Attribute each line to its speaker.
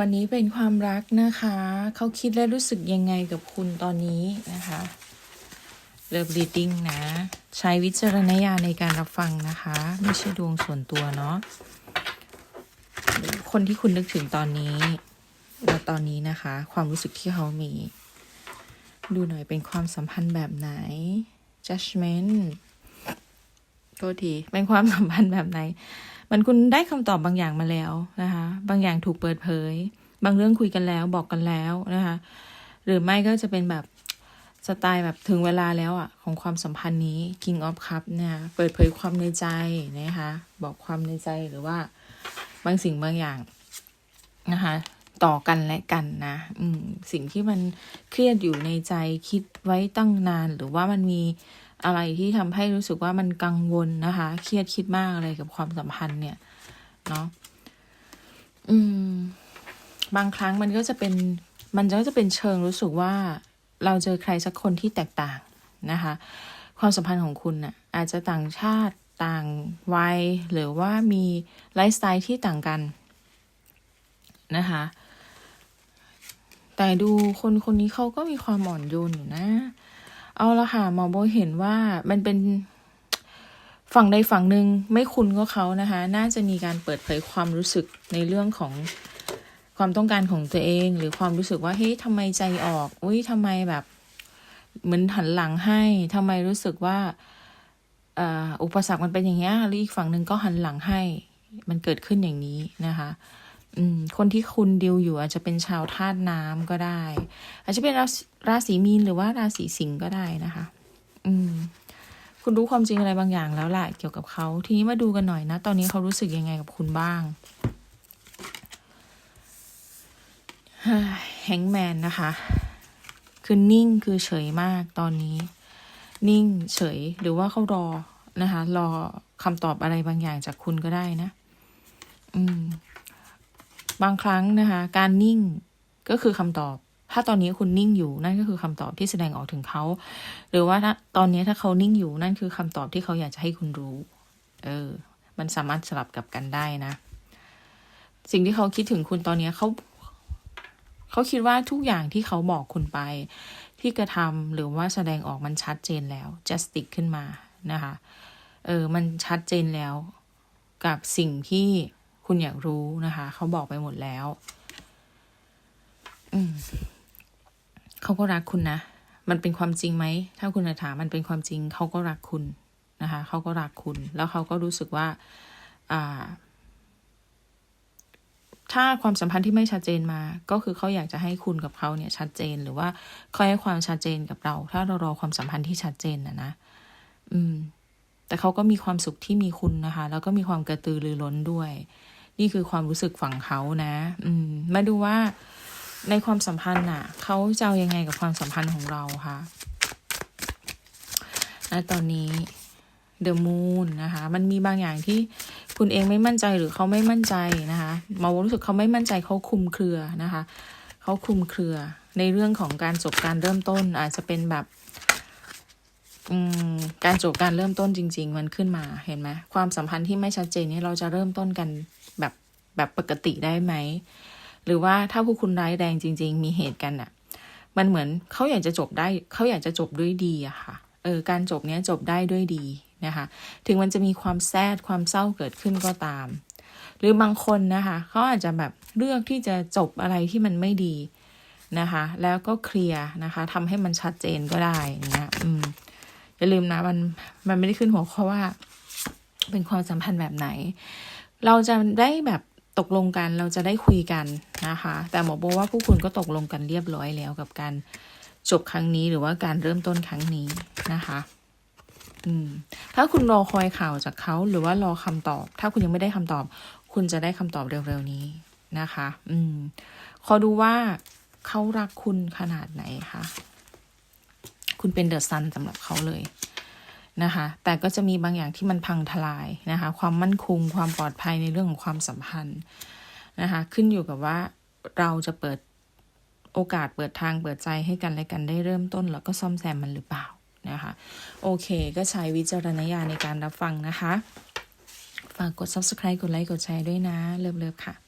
Speaker 1: วันนี้เป็นความรักนะคะ เขาคิดและรู้สึกยังไงกับคุณตอนนี้นะคะเลิฟรีดดิ้งนะ ใช้วิจารณญาณในการรับฟังนะคะ ไม่ใช่ดวงส่วนตัวเนาะคนที่คุณนึกถึงตอนนี้และตอนนี้นะคะ ความรู้สึกที่เขามี ดูหน่อยเป็นความสัมพันธ์แบบไหน judgment โทษทีเป็นความสัมพันธ์แบบไหน มันคุณได้คำตอบบางอย่างมาแล้วนะคะ บางอย่างถูกเปิดเผย บางเรื่องคุยกันแล้วบอกกันแล้วนะคะ หรือไม่ก็จะเป็นแบบสไตล์แบบถึงเวลาแล้วอะของความสัมพันธ์นี้ King of Cup เนี่ยเปิดเผยความในใจนะคะ บอกความในใจหรือว่าบางสิ่งบางอย่างนะคะ ต่อกันและกันนะอืมสิ่งที่มันเครียดอยู่ในใจคิดไว้ตั้งนาน หรือว่ามันมี อะไรที่ทำให้รู้สึกว่ามันกังวลนะคะ เครียดคิดมากอะไรกับความสัมพันธ์เนี่ยเนาะอืม บางครั้งมันก็จะเป็น มันก็จะเป็นเชิงรู้สึกว่าเราเจอใครสักคนที่แตกต่างนะคะ ความสัมพันธ์ของคุณน่ะอาจจะต่างชาติต่างวัยหรือว่ามีไลฟ์สไตล์ที่ต่างกันนะคะ แต่ดูคนคนนี้เขาก็มีความอ่อนโยนอยู่นะ เอาละค่ะหมอโบเห็นว่ามันเป็นฝั่งใดฝั่งหนึ่งไม่คุณก็เขานะคะ น่าจะมีการเปิดเผยความรู้สึกในเรื่องของความต้องการของตัวเอง หรือความรู้สึกว่าเฮ้ยทำไมใจออก อุ้ยทำไมแบบเหมือนหันหลังให้ทำไมรู้สึกว่าอุปสรรคมันเป็นอย่างเงี้ยหรืออีกฝั่งหนึ่งก็หันหลังให้ มันเกิดขึ้นอย่างนี้นะคะ คนที่คุณดิวอยู่อาจจะเป็นชาวธาตุน้ำก็ได้ อาจจะเป็นราราศีมีนหรือว่าราศีสิงห์ก็ได้นะคะ อืม คุณรู้ความจริงอะไรบางอย่างแล้วแหละเกี่ยวกับเขาทีนี้มาดูกันหน่อยนะ ตอนนี้เขารู้สึกยังไงกับคุณบ้างแฮงแมนนะคะ คือนิ่งคือเฉยมากตอนนี้ นิ่งเฉยหรือว่าเขารอนะคะ รอคำตอบอะไรบางอย่างจากคุณก็ได้นะ อืม บางครั้งนะคะ การนิ่งก็คือคำตอบ ถ้าตอนนี้คุณนิ่งอยู่นั่นก็คือคำตอบที่แสดงออกถึงเขา หรือว่าถ้าตอนนี้ถ้าเขานิ่งอยู่นั่นคือคำตอบที่เขาอยากจะให้คุณรู้ เออ มันสามารถสลับกับกันได้นะ สิ่งที่เขาคิดถึงคุณตอนนี้เขาเขาคิดว่าทุกอย่างที่เขาบอกคุณไป ที่กระทำหรือว่าแสดงออกมันชัดเจนแล้ว just stick ขึ้นมานะคะ เออ มันชัดเจนแล้วกับสิ่งที่ คุณอยากรู้นะคะ เขาบอกไปหมดแล้ว อืมเขาก็รักคุณนะ มันเป็นความจริงไหม ถ้าคุณถามมันเป็นความจริง เขาก็รักคุณนะคะ เขาก็รักคุณ แล้วเขาก็รู้สึกว่า อ่า ถ้าความสัมพันธ์ที่ไม่ชัดเจนมา ก็คือเขาอยากจะให้คุณกับเขาเนี่ย ชัดเจน หรือว่าเขาให้ความชัดเจนกับเรา ถ้าเรารอความสัมพันธ์ที่ชัดเจนนะนะ อืม แต่เขาก็มีความสุขที่มีคุณนะคะ แล้วก็มีความกระตือรือร้นด้วย นี่คือความรู้สึกฝั่งเขานะ อืม มาดูว่าในความสัมพันธ์น่ะเขาจะเอายังไงกับความสัมพันธ์ของเราคะและตอนนี้เดอะมูนนะคะ มันมีบางอย่างที่คุณเองไม่มั่นใจหรือเขาไม่มั่นใจนะคะมารู้สึกเขาไม่มั่นใจเขาคุมเครือนะคะเขาคุมเครือ ในเรื่องของการจบการเริ่มต้น อาจจะเป็นแบบการจบการเริ่มต้นจริง ๆ มันขึ้นมาเห็นไหมความสัมพันธ์ที่ไม่ชัดเจนนี้เราจะเริ่มต้นกัน แบบปกติได้ไหม หรือว่าถ้าผู้คุณร้ายแรงจริง ๆ มีเหตุกันอะ่ะ มันเหมือนเขาอยากจะจบได้เขาอยากจะจบด้วยดีอะค่ะ เออ การจบเนี้ยจบได้ด้วยดีนะคะ ถึงมันจะมีความแซดความเศร้าเกิดขึ้นก็ตาม หรือบางคนนะคะเขาอาจจะแบบเลือกที่จะจบอะไรที่มันไม่ดีนะคะ แล้วก็เคลียร์นะคะทำให้มันชัดเจนก็ได้เนี่ยอืมอย่าลืมนะมันมันไม่ได้ขึ้นหัวข้อว่า เป็นความสัมพันธ์แบบไหน เราจะได้แบบ ตกลงกันเราจะได้คุยกันนะคะ แต่หมอบอกว่าผู้คุณก็ตกลงกันเรียบร้อยแล้วกับการจบครั้งนี้หรือว่าการเริ่มต้นครั้งนี้นะคะอืมถ้าคุณรอคอยข่าวจากเขาหรือว่ารอคำตอบ ถ้าคุณยังไม่ได้คำตอบ คุณจะได้คำตอบเร็วๆนี้นะคะ อืม ขอดูว่าเขารักคุณขนาดไหนคะ คุณเป็นเดอะซันสำหรับเขาเลย นะคะ แต่ก็จะมีบางอย่างที่มันพังทลายนะคะ ความมั่นคง ความปลอดภัยในเรื่องของความสัมพันธ์นะคะ ขึ้นอยู่กับว่าเราจะเปิดโอกาสเปิดทางเปิดใจให้กันและกันได้เริ่มต้น แล้วก็ซ่อมแซมมันหรือเปล่านะคะ โอเค ก็ใช้วิจารณญาณในการรับฟังนะคะ ฝากกด subscribe กดไลค์ กดแชร์ด้วยนะ เลิฟๆค่ะ